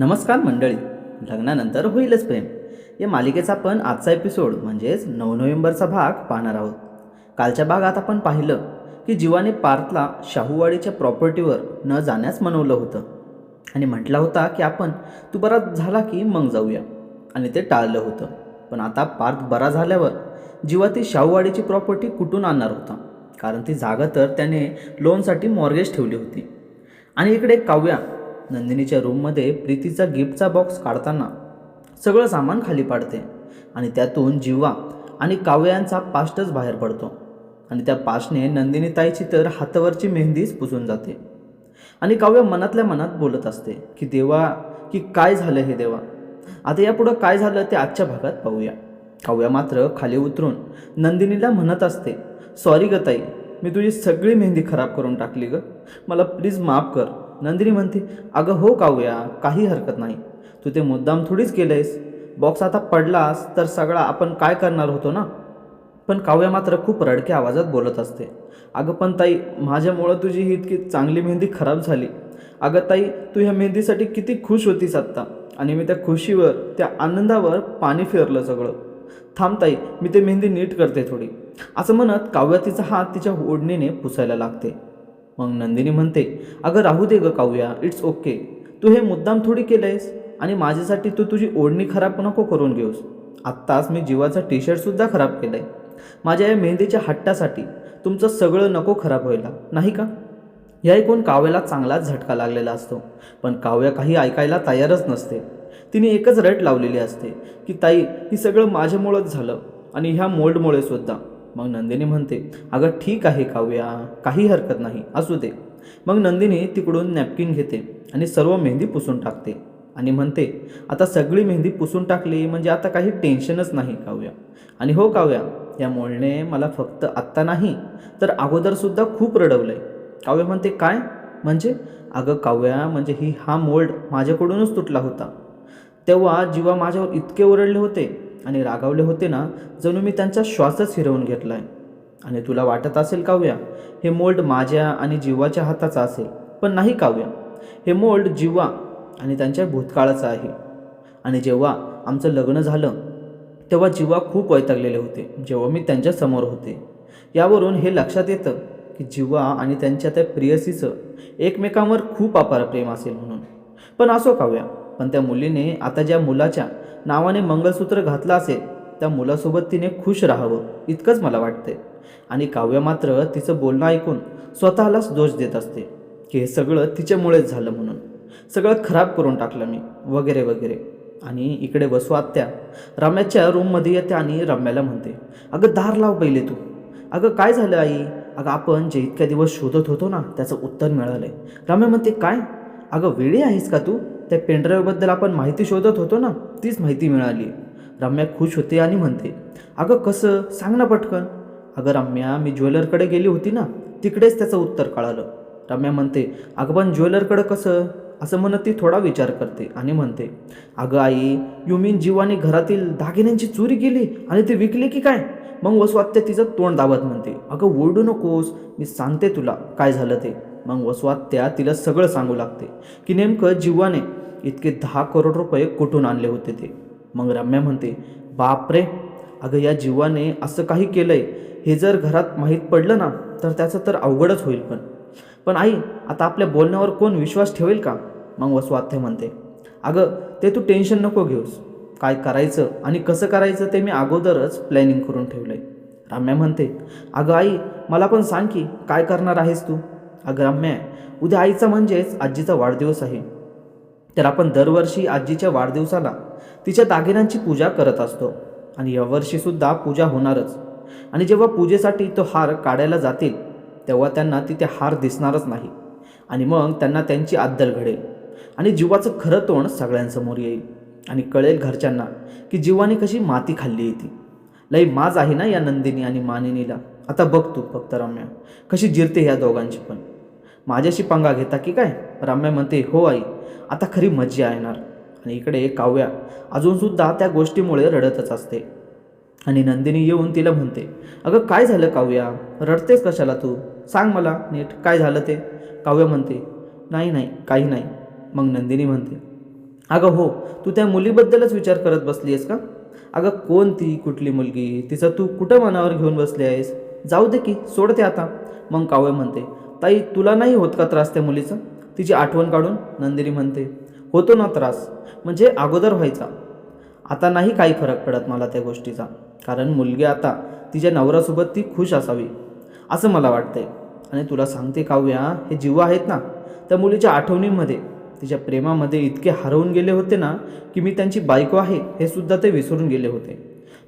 नमस्कार मंडळी. लग्नानंतर होईलच प्रेम. या मालिकेचा आपण आजचा एपिसोड म्हणजेच नऊ नोव्हेंबरचा भाग पाहणार आहोत. कालच्या भागात आपण पाहिलं की जीवाने पार्थला शाहूवाडीच्या प्रॉपर्टीवर न जाण्यास मनवलं होतं. आणि म्हटला होता की आपण तू बरा झाला की मग जाऊया. आणि ते टाळलं होतं. पण आता पार्थ बरा झाल्यावर जीवा ती शाहूवाडीची प्रॉपर्टी कुठून आणणार होता? कारण ती जागा तर त्याने लोनसाठी मॉर्गेज ठेवली होती. आणि इकडे काव्या नंदिनीच्या रूममध्ये प्रीतीचा गिफ्टचा बॉक्स काढताना सगळं सामान खाली पाडते आणि त्यातून जिव्हा आणि काव्यांचा पाष्टच पास्टच बाहेर पडतो. आणि त्या पाशने नंदिनीताईची तर हातावरची मेहंदीच पुसून जाते. आणि काव्य मनातल्या मनात बोलत असते की देवा की काय झालं हे देवा? आता यापुढं काय झालं ते आजच्या भागात पाहूया. काव्या मात्र खाली उतरून नंदिनीला म्हणत असते सॉरी ग ताई मी तुझी सगळी मेहंदी खराब करून टाकली ग. मला प्लीज माफ कर. नंदिनी म्हणते अगं हो काव्या काही हरकत नाही. तू ते मुद्दाम थोडीच केलंयस. बॉक्स आता पडलास तर सगळा आपण काय करणार होतो ना? पण काव्या मात्र खूप रडक्या आवाजात बोलत असते. अगं पण ताई माझ्यामुळं तुझी ही इतकी चांगली मेहंदी खराब झाली. अगं ताई तू ह्या मेहंदीसाठी किती खुश होतीस आत्ता. आणि मी त्या खुशीवर त्या आनंदावर पाणी फिरलं सगळं. थांब ताई मी ते मेहंदी नीट करते थोडी. असं म्हणत काव्या तिचा हात तिच्या ओढणीने पुसायला लागते. मग नंदिनी म्हणते अगं राहू दे ग काव्या इट्स ओके तू हे मुद्दाम थोडी केलंयस आणि माझ्यासाठी तू तुझी ओढणी खराब नको करून घेऊस. आत्ताच मी जीवाचा टी शर्टसुद्धा खराब केलाय. माझ्या या मेहंदीच्या हट्टासाठी तुमचं सगळं नको खराब व्हायला नाही का? या ऐकून काव्याला चांगलाच झटका लागलेला असतो पण काव्या काही ऐकायला तयारच नसते. तिने एकच रट लावलेली असते की ताई ही सगळं माझ्यामुळंच झालं आणि ह्या मोल्डमुळे सुद्धा. मग नंदिनी म्हणते अगं ठीक आहे काव्या काही हरकत नाही. असू दे. मग नंदिनी तिकडून नॅपकिन घेते आणि सर्व मेहंदी पुसून टाकते आणि म्हणते आता सगळी मेहंदी पुसून टाकली म्हणजे आता काही टेन्शनच नाही काव्या आणि हो काव्या या मोलने मला फक्त आत्ता नाही तर अगोदरसुद्धा खूप रडवलं आहे काव्य म्हणते काय? म्हणजे? अगं काव्या म्हणजे ही हा मोल्ड माझ्याकडूनच तुटला होता. तेव्हा जीवा माझ्यावर इतके ओरडले होते आणि रागावले होते ना जणू मी त्यांचा श्वासच हिरवून घेतला आहे आणि तुला वाटत असेल काव्या हे मोल्ड माझ्या आणि जीवाच्या हाताचा असेल पण नाही काव्या. हे मोल्ड जीवा आणि त्यांच्या भूतकाळाचं आहे. आणि जेव्हा आमचं लग्न झालं तेव्हा जीवा खूप वैतागलेले होते जेव्हा मी त्यांच्यासमोर होते. यावरून हे लक्षात येतं की जीवा आणि त्यांच्या त्या प्रियसीचं एकमेकांवर खूप अपार प्रेम असेल म्हणून. पण असो काव्या पण त्या मुलीने आता ज्या मुलाच्या नावाने मंगळसूत्र घातलं असेल त्या मुलासोबत तिने खुश राहावं इतकंच मला वाटते आणि काव्य मात्र तिचं बोलणं ऐकून स्वतःलाच दोष देत असते की हे सगळं तिच्यामुळेच झालं म्हणून. सगळं खराब करून टाकलं मी वगैरे वगैरे. आणि इकडे बसू आत्या रम्याच्या रूममध्ये येते आणि रम्याला म्हणते अगं दार लाव पहिले तू. अगं काय झालं आई? अगं आपण जे इतक्या दिवस शोधत होतो ना त्याचं उत्तर मिळालंय. रम्या म्हणते काय? अगं वेळी आहेस का तू? त्या पेनड्राईव्हबद्दल आपण माहिती शोधत होतो ना तीच माहिती मिळाली. रम्या खुश होते आणि म्हणते अगं कसं? सांग ना पटकन. अगं रम्या मी ज्वेलरकडे गेली होती ना तिकडेच त्याचं उत्तर कळालं. रम्या म्हणते अगं पण ज्वेलरकडं कसं? असं म्हणत ती थोडा विचार करते आणि म्हणते अगं आई यू मीन जीवाने घरातील दागिन्यांची चोरी केली आणि ते विकले की काय? मग वसवात्या तिचं तोंड दाबत म्हणते अगं ओरडू नकोस मी सांगते तुला काय झालं ते. मग वसवात्या तिला सगळं सांगू लागते की नेमकं जीवाने इतके दहा करोड रुपये कुठून आणले होते ते? मग रम्या म्हणते बापरे! अगं या जीवाने असं काही केलंय. हे जर घरात माहीत पडलं ना तर त्याचं तर अवघडच होईल पण. पण आई आता आपल्या बोलण्यावर कोण विश्वास ठेवेल का? मग वसवात्य म्हणते अगं ते तू टेन्शन नको घेऊस. काय करायचं आणि कसं करायचं ते मी अगोदरच प्लॅनिंग करून ठेवलं आहे रम्या म्हणते अगं आई मला पण सांग की काय करणार आहेस तू? अगं रम्या उद्या आईचा म्हणजेच आजीचा वाढदिवस आहे. तर आपण दरवर्षी आजीच्या वाढदिवसाला तिच्या दागिन्यांची पूजा करत असतो. आणि यावर्षीसुद्धा पूजा होणारच. आणि जेव्हा पूजेसाठी तो हार काढायला जातील तेव्हा त्यांना तिथे हार दिसणारच नाही. आणि मग त्यांना त्यांची आद्दल घडेल. आणि जीवाचं खरं तोंड सगळ्यांसमोर येईल. आणि कळेल घरच्यांना की जीवाने कशी माती खाल्ली येते लई माज आहे ना या नंदिनी आणि मानिनीला. आता बघ तू फक्त रम्या कशी जिरते ह्या दोघांची पण. माझ्याशी पंगा घेता की काय? रम्या म्हणते हो आई आता खरी मज्जा येणार. आणि इकडे काव्या अजूनसुद्धा त्या गोष्टीमुळे रडतच असते. आणि नंदिनी येऊन तिला म्हणते अगं काय झालं काव्या? रडतेस कशाला तू? सांग मला नीट काय झालं ते? काव्य म्हणते नाही नाही काही नाही. मग नंदिनी म्हणते अगं हो तू त्या मुलीबद्दलच विचार करत बसली आहेस का? अगं कोण ती कुठली मुलगी? तिचं तू कुठं मनावर घेऊन बसली आहेस? जाऊ दे की सोडते आता. मग काव्य म्हणते ताई तुला नाही होत का त्रास त्या मुलीचा? तिची आठवण काढून नंदिनी म्हणते होतो ना त्रास म्हणजे अगोदर व्हायचा. आता नाही काही फरक पडत मला त्या गोष्टीचा कारण मुलगी आता तिच्या नवऱ्यासोबत ती खुश असावी असं मला वाटतंय. आणि तुला सांगते काव्या हे जीव आहेत ना त्या मुलीच्या आठवणींमध्ये तिच्या प्रेमामध्ये इतके हरवून गेले होते ना की मी त्यांची बायको आहे हे सुद्धा ते विसरून गेले होते.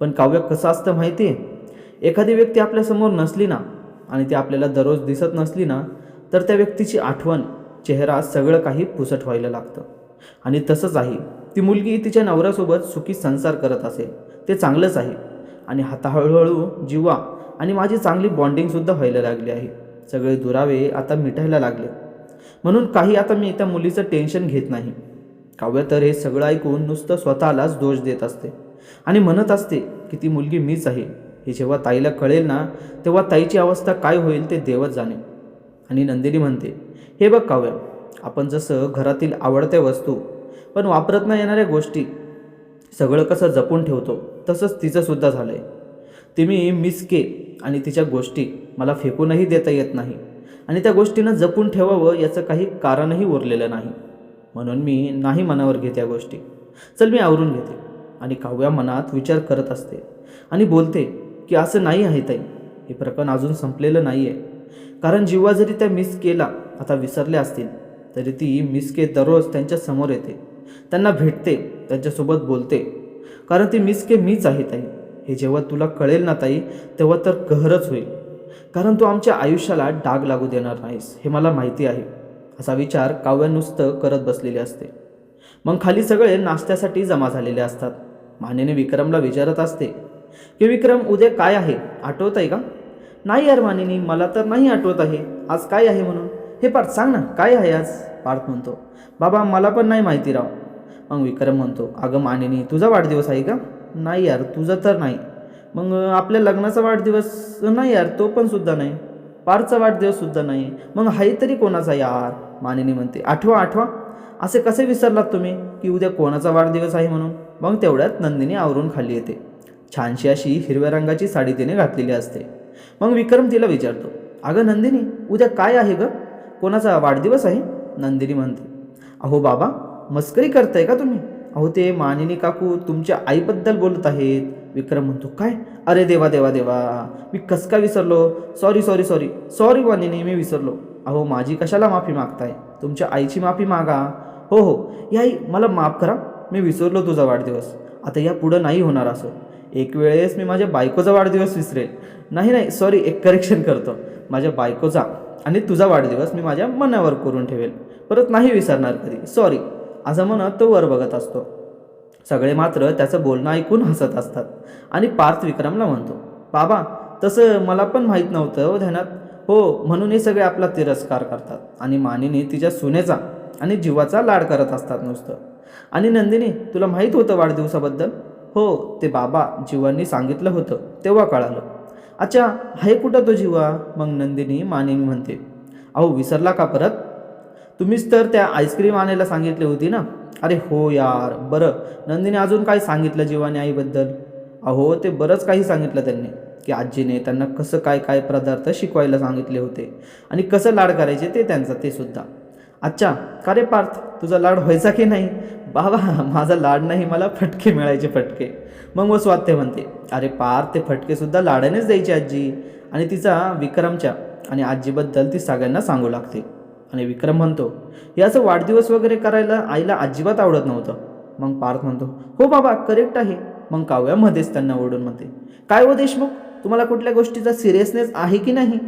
पण काव्य कसं असतं माहिती आहे एखादी व्यक्ती आपल्यासमोर नसली ना आणि ती आपल्याला दररोज दिसत नसली ना तर त्या व्यक्तीची आठवण चेहरा सगळं काही पुसट व्हायला लागतं. आणि तसंच आहे ती मुलगी तिच्या नवऱ्यासोबत सुखी संसार करत असेल ते चांगलंच आहे. आणि आता हळूहळू जीवा आणि माझी चांगली बॉन्डिंगसुद्धा व्हायला लागली आहे. सगळे दुरावे आता मिटायला लागले. म्हणून काही आता मी त्या मुलीचं टेन्शन घेत नाही. काव्य तर हे सगळं ऐकून नुसतं स्वतःलाच दोष देत असते. आणि म्हणत असते की ती मुलगी मीच आहे. हे जेव्हा ताईला कळेल ना तेव्हा ताईची अवस्था काय होईल ते देवच जाणे आणि नंदिनी म्हणते हे बघ काव्य आपण जसं घरातील आवडत्या वस्तू पण वापरत न येणाऱ्या गोष्टी सगळं कसं जपून ठेवतो तसंच तिचंसुद्धा झालं आहे ती मी मिस के आणि तिच्या गोष्टी मला फेकूनही देता येत नाही आणि त्या गोष्टींना जपून ठेवावं याचं काही कारणही उरलेलं नाही. म्हणून मी नाही मनावर घेते या गोष्टी. चल मी आवरून घेते. आणि काव्या मनात विचार करत असते आणि बोलते की असं नाही आहे ताई. हे प्रकरण अजून संपलेलं नाही आहे कारण जीवा जरी त्या मिस केला आता विसरल्या असतील तरी ती मिस के दररोज त्यांच्यासमोर येते. त्यांना भेटते त्यांच्यासोबत बोलते. कारण ती मिस के मीच आहे ताई. हे जेव्हा तुला कळेल ना ताई तेव्हा तर कहरच होईल. कारण तू आमच्या आयुष्याला डाग लागू देणार नाहीस हे मला माहिती आहे. असा विचार काव्या नुसतं करत बसलेले असते. मग खाली सगळे नाश्त्यासाठी जमा झालेले असतात. मानेने विक्रमला विचारत असते की विक्रम उद्या काय आहे? आठवत आहे का? नाही यार मानिनी मला तर नाही आठवत आहे. आज काय आहे म्हणून? हे पार्थ सांग ना काय आहे आज? पार्थ म्हणतो बाबा मला पण नाही माहिती राव. मग विक्रम म्हणतो अगं मानिनी तुझा वाढदिवस आहे का? नाही यार तुझा तर नाही. मग आपल्या लग्नाचा वाढदिवस नाही यार तो पण सुद्धा नाही. पारचा वाढदिवस सुद्धा नाही. मग आहे तरी कोणाचा यार? मानिनी म्हणते आठवा आठवा. असे कसे विसरलात तुम्ही की उद्या कोणाचा वाढदिवस आहे म्हणून? मग तेवढ्यात नंदिनी आवरून खाली येते. छानशी अशी हिरव्या रंगाची साडी तिने घातलेली असते. मग विक्रम तिला विचारतो अगं नंदिनी उद्या काय आहे ग? कोणाचा वाढदिवस आहे? नंदिनी म्हणते अहो बाबा मस्करी करताय का तुम्ही? अहो ते मानिनी काकू तुमच्या आईबद्दल बोलत आहेत. विक्रम म्हणतो काय? अरे देवा देवा देवा मी कस का विसरलो? Sorry sorry sorry sorry Manini मी विसरलो. अहो माझी कशाला माफी मागताय? तुमच्या आईची माफी मागा. हो हो या आई मला माफ करा मी विसरलो तुझा वाढदिवस. आता या पुढं नाही होणार असं. एक वेळेस मी माझ्या बायकोचा वाढदिवस विसरेल. नाही नाही सॉरी एक करेक्शन करतो. माझ्या बायकोचा आणि तुझा वाढदिवस मी माझ्या मनावर करून ठेवेल. परत नाही विसरणार कधी. सॉरी असं म्हणत तो वर बघत असतो. सगळे मात्र त्याचं बोलणं ऐकून हसत असतात. आणि पार्थ विक्रमला म्हणतो बाबा तसं मला पण माहीत नव्हतं हो ध्यानात. हो म्हणून हे सगळे आपला तिरस्कार करतात. आणि मानिनी तिच्या सुनेचा आणि जीवाचा लाड करत असतात नुसतं. आणि नंदिनी तुला माहीत होतं वाढदिवसाबद्दल? हो ते बाबा जीवांनी सांगितलं होतं तेव्हा कळालं. अच्छा आहे कुठं तो जीवा? मग नंदिनी मानिनी म्हणते. अहो विसरला का परत? तुम्हीच तर त्या आईस्क्रीम आणायला सांगितली होती ना? अरे हो यार बरं. नंदिनी अजून काय सांगितलं जीवाने आईबद्दल? अहो ते बरंच काही सांगितलं त्यांनी की आजीने त्यांना कसं काय काय पदार्थ शिकवायला सांगितले होते आणि कसं लाड करायचे ते त्यांचं ते सुद्धा. अच्छा का रे पार्थ? तुझा लाड व्हायचा की नाही? बाबा माझा लाड नाही मला फटके मिळायचे फटके. मग व स्वात्य म्हणते अरे पार्थ ते फटकेसुद्धा लाडानेच द्यायची आजी. आणि तिचा विक्रमच्या आणि आजीबद्दल ती सगळ्यांना सांगू लागते. आणि विक्रम म्हणतो हे असं वाढदिवस वगैरे करायला आईला अजिबात आवडत नव्हतं. मग पार्थ म्हणतो हो बाबा करेक्ट आहे. मग काव्यामध्येच त्यांना ओढून म्हणते काय हो देशमुख तुम्हाला कुठल्या गोष्टीचा सिरियसनेस आहे की नाही?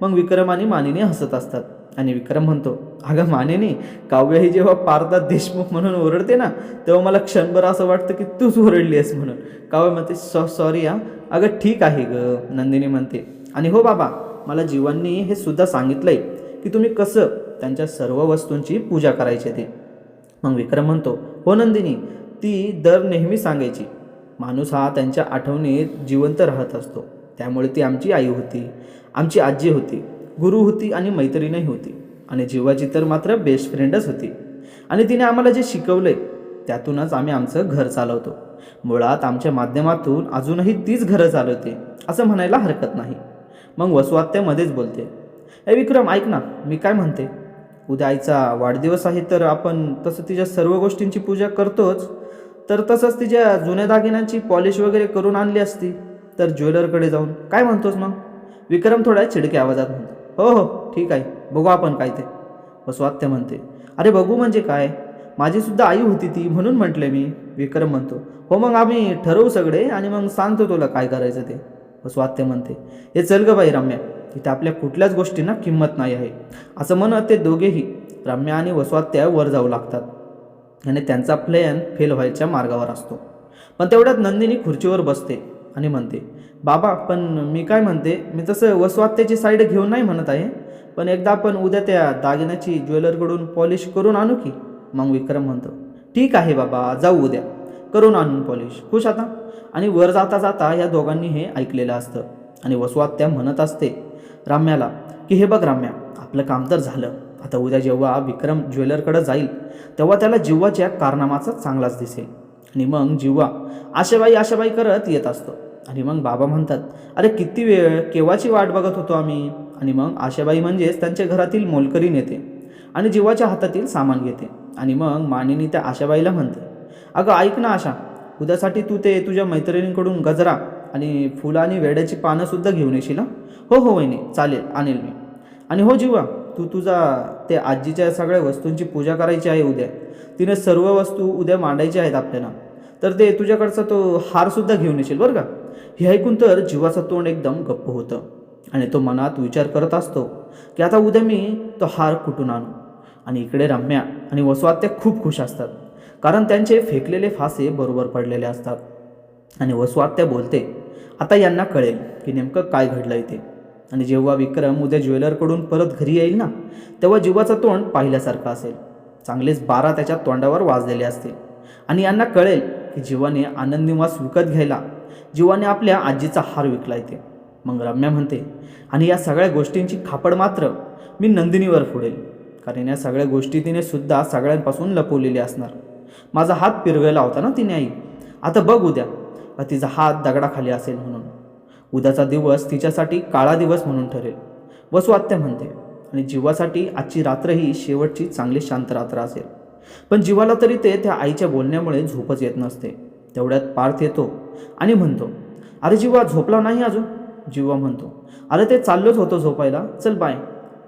मग विक्रम आणि मानिनी हसत असतात. आणि विक्रम म्हणतो अगं मानेने काव्य ही जेव्हा पारदा देशमुख म्हणून ओरडते ना तेव्हा मला क्षणभर असं वाटतं की तूच ओरडली आहेस म्हणून. काव्य म्हणते सॉ सॉरी हा? अगं ठीक आहे ग नंदिनी म्हणते. आणि हो बाबा मला जीवांनी हे सुद्धा सांगितलं आहे की तुम्ही कसं त्यांच्या सर्व वस्तूंची पूजा करायची ते. मग विक्रम म्हणतो हो नंदिनी ती दर नेहमी सांगायची माणूस हा त्यांच्या आठवणीत जिवंत राहत असतो त्यामुळे ती आमची आई होती आमची आजी होती गुरु होती आणि मैत्रीणही होती. आणि जीवाची तर मात्र बेस्ट फ्रेंडच होती. आणि तिने आम्हाला जे शिकवलंय त्यातूनच आम्ही आमचं घर चालवतो. मुळात आमच्या माध्यमातून अजूनही तीच घरं चालवते असं म्हणायला हरकत नाही. मग वसुआत्यामध्येच बोलते ए विक्रम ऐक ना मी काय म्हणते? उद्या आईचा वाढदिवस आहे तर आपण तसं तिच्या सर्व गोष्टींची पूजा करतोच. तर तसंच तिच्या जुन्या दागिन्यांची पॉलिश वगैरे करून आणली असती. तर ज्वेलरकडे जाऊन काय म्हणतोस मग? विक्रम थोड्या चिडक्या आवाजात म्हणतो हो हो ठीक आहे. बघू आपण काय ते. वसवात्य म्हणते. अरे बघू म्हणजे काय? माझीसुद्धा आई होती ती म्हणून म्हटले मी. विक्रम म्हणतो. हो मग आम्ही ठरवू सगळे आणि मग सांगतो तुला काय करायचं ते. वसवात्य म्हणते. हे चल ग बाई रम्या. इथे आपल्या कुठल्याच गोष्टींना किंमत नाही आहे. असं म्हणत ते दोघेही रम्या आणि वसवात्या वर जाऊ लागतात. आणि त्यांचा प्लॅन फेल व्हायच्या मार्गावर असतो. पण तेवढ्यात नंदिनी खुर्चीवर बसते आणि म्हणते बाबा पण मी काय म्हणते मी तसं वसवात्याची साईड घेऊन नाही म्हणत आहे. पण एकदा आपण उद्या त्या दागिन्याची ज्वेलरकडून पॉलिश करून आणू की? मग विक्रम म्हणतो ठीक आहे बाबा जाऊ उद्या. करून आणून पॉलिश. खुश आता? आणि वर जाता जाता या दोघांनी हे ऐकलेलं असतं. आणि वसवात्या म्हणत असते राम्याला की हे बघ राम्या आपलं काम तर झालं. आता उद्या जेव्हा विक्रम ज्वेलरकडे जाईल तेव्हा त्याला जिव्हाच्या कारनामाचा चांगलाच दिसेल. आणि मग जिव्हा आशाबाई आशाबाई करत येत असतो. आणि मग बाबा म्हणतात अरे किती वेळ केव्हाची वाट बघत होतो आम्ही? आणि मग आशाबाई म्हणजेच त्यांच्या घरातील मोलकरी नेते आणि जीवाच्या हातातील सामान घेते. आणि मग मानिनी त्या आशाबाईला म्हणते अगं ऐक ना आशा उद्यासाठी तू ते तुझ्या मैत्रिणींकडून गजरा आणि फुलं आणि वेड्याची पानंसुद्धा घेऊन येशील हो? हो वहिनी चालेल आणेल मी. आणि हो जीवा तू तुझा ते आजीच्या सगळ्या वस्तूंची पूजा करायची आहे उद्या. तिने सर्व वस्तू उद्या मांडायच्या आहेत आपल्याला. तर ते तुझ्याकडचा तो हारसुद्धा घेऊन येशील बरं का? हे ऐकून तर जीवाचं तोंड एकदम गप्प होतं. आणि तो मनात विचार करत असतो की आता उद्या मी तो हार कुठून आणू? आणि इकडे रम्या आणि वसवात्या खूप खुश असतात. कारण त्यांचे फेकलेले फासे बरोबर पडलेले असतात. आणि वसवात्या बोलते आता यांना कळेल की नेमकं काय घडलं इथे आणि जेव्हा विक्रम उद्या ज्वेलरकडून परत घरी येईल ना तेव्हा जीवाचं तोंड पाहिल्यासारखं असेल. चांगलेच बारा त्याच्या तोंडावर वाजलेले असतील. आणि यांना कळेल की जीवाने आनंद निवास विकत घ्यायला जीवाने आपल्या आजीचा हार विकला येते मग रम्या म्हणते आणि या सगळ्या गोष्टींची खापड मात्र मी नंदिनीवर फोडेल. कारण या सगळ्या गोष्टी तिने सुद्धा सगळ्यांपासून लपवलेली असणार. माझा हात पिरगळला होता ना तिने आई? आता बघ उद्या. तिचा हात दगडाखाली असेल म्हणून. उद्याचा दिवस तिच्यासाठी काळा दिवस म्हणून ठरेल. वसुआत्या म्हणते आणि जीवासाठी आजची रात्र ही शेवटची चांगली शांत रात्र असेल. पण जीवाला तरी ते त्या आईच्या बोलण्यामुळे झोपच येत नसते. तेवढ्यात पार्थ येतो आणि म्हणतो अरे जीवा झोपला नाही अजून? जीवा म्हणतो अरे ते चाललोच होतो झोपायला चल बाय.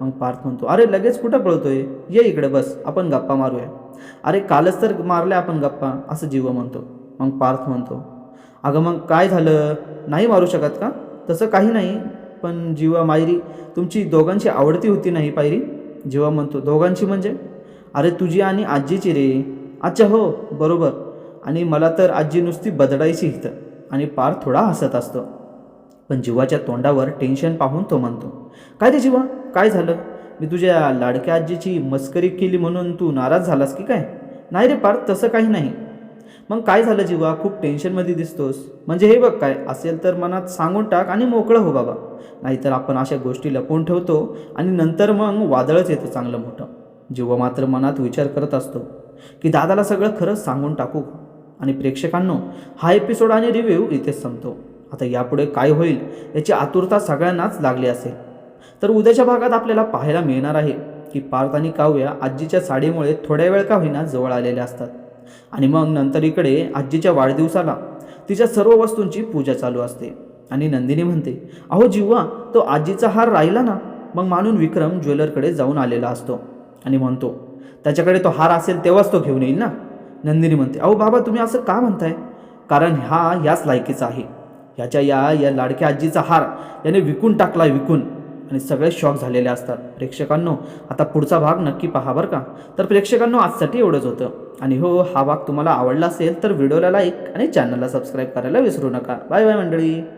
मग पार्थ म्हणतो अरे लगेच कुठं पळतोय? ये इकडे बस आपण गप्पा मारूया. अरे कालच तर मारल्या आपण गप्पा असं जीव म्हणतो. मग पार्थ म्हणतो अगं मग काय झालं? नाही मारू शकत का? तसं काही नाही पण जीवा मायरी तुमची दोघांची आवडती होती नाही पायरी? जीवा म्हणतो दोघांची म्हणजे? अरे तुझी आणि आजीची रे. अच्छा हो बरोबर. आणि मला तर आजी नुसती बदडायची इथं आणि पार थोडा हसत असतो. पण जीवाच्या तोंडावर टेन्शन पाहून तो म्हणतो काय रे जीवा काय झालं? मी तुझ्या लाडक्या आजीची मस्करी केली म्हणून तू नाराज झालास की काय? नाही रे पार तसं काही नाही. मग काय झालं जीवा खूप टेन्शनमध्ये दिसतोस. म्हणजे हे बघ काय असेल तर मनात सांगून टाक आणि मोकळं हो बाबा. नाहीतर आपण अशा गोष्टी लपवून ठेवतो आणि नंतर मग वादळच येतं चांगलं मोठं. जीवा मात्र मनात विचार करत असतो की दादाला सगळं खरंच सांगून टाकू आणि प्रेक्षकांनो हा एपिसोड आणि रिव्ह्यू इथेच संपतो. आता यापुढे काय होईल याची आतुरता सगळ्यांनाच लागली असेल. तर उद्याच्या भागात आपल्याला पाहायला मिळणार आहे की पार्थ आणि काव्या आजीच्या साडीमुळे थोड्या वेळ का होईना जवळ आलेल्या असतात. आणि मग नंतर इकडे आजीच्या वाढदिवसाला तिच्या सर्व वस्तूंची पूजा चालू असते. आणि नंदिनी म्हणते अहो जिव्हा तो आजीचा हार राहिला ना? मग मानून विक्रम ज्वेलरकडे जाऊन आलेला असतो. आणि म्हणतो त्याच्याकडे तो हार असेल तेव्हाच तो घेऊन येईल ना? नंदिनी म्हणते अहो बाबा तुम्ही असं का म्हणताय? कारण हा याच लायकीचा आहे. ह्याच्या या या लाडक्या आजीचा हार याने विकून टाकला विकून. आणि सगळे शॉक झालेले असतात. प्रेक्षकांनो आता पुढचा भाग नक्की पहा बरं का. तर प्रेक्षकांनो आजसाठी एवढंच होतं. आणि हो हा भाग तुम्हाला आवडला असेल तर व्हिडिओला लाईक आणि चॅनलला सबस्क्राईब करायला विसरू नका. बाय बाय मंडळी.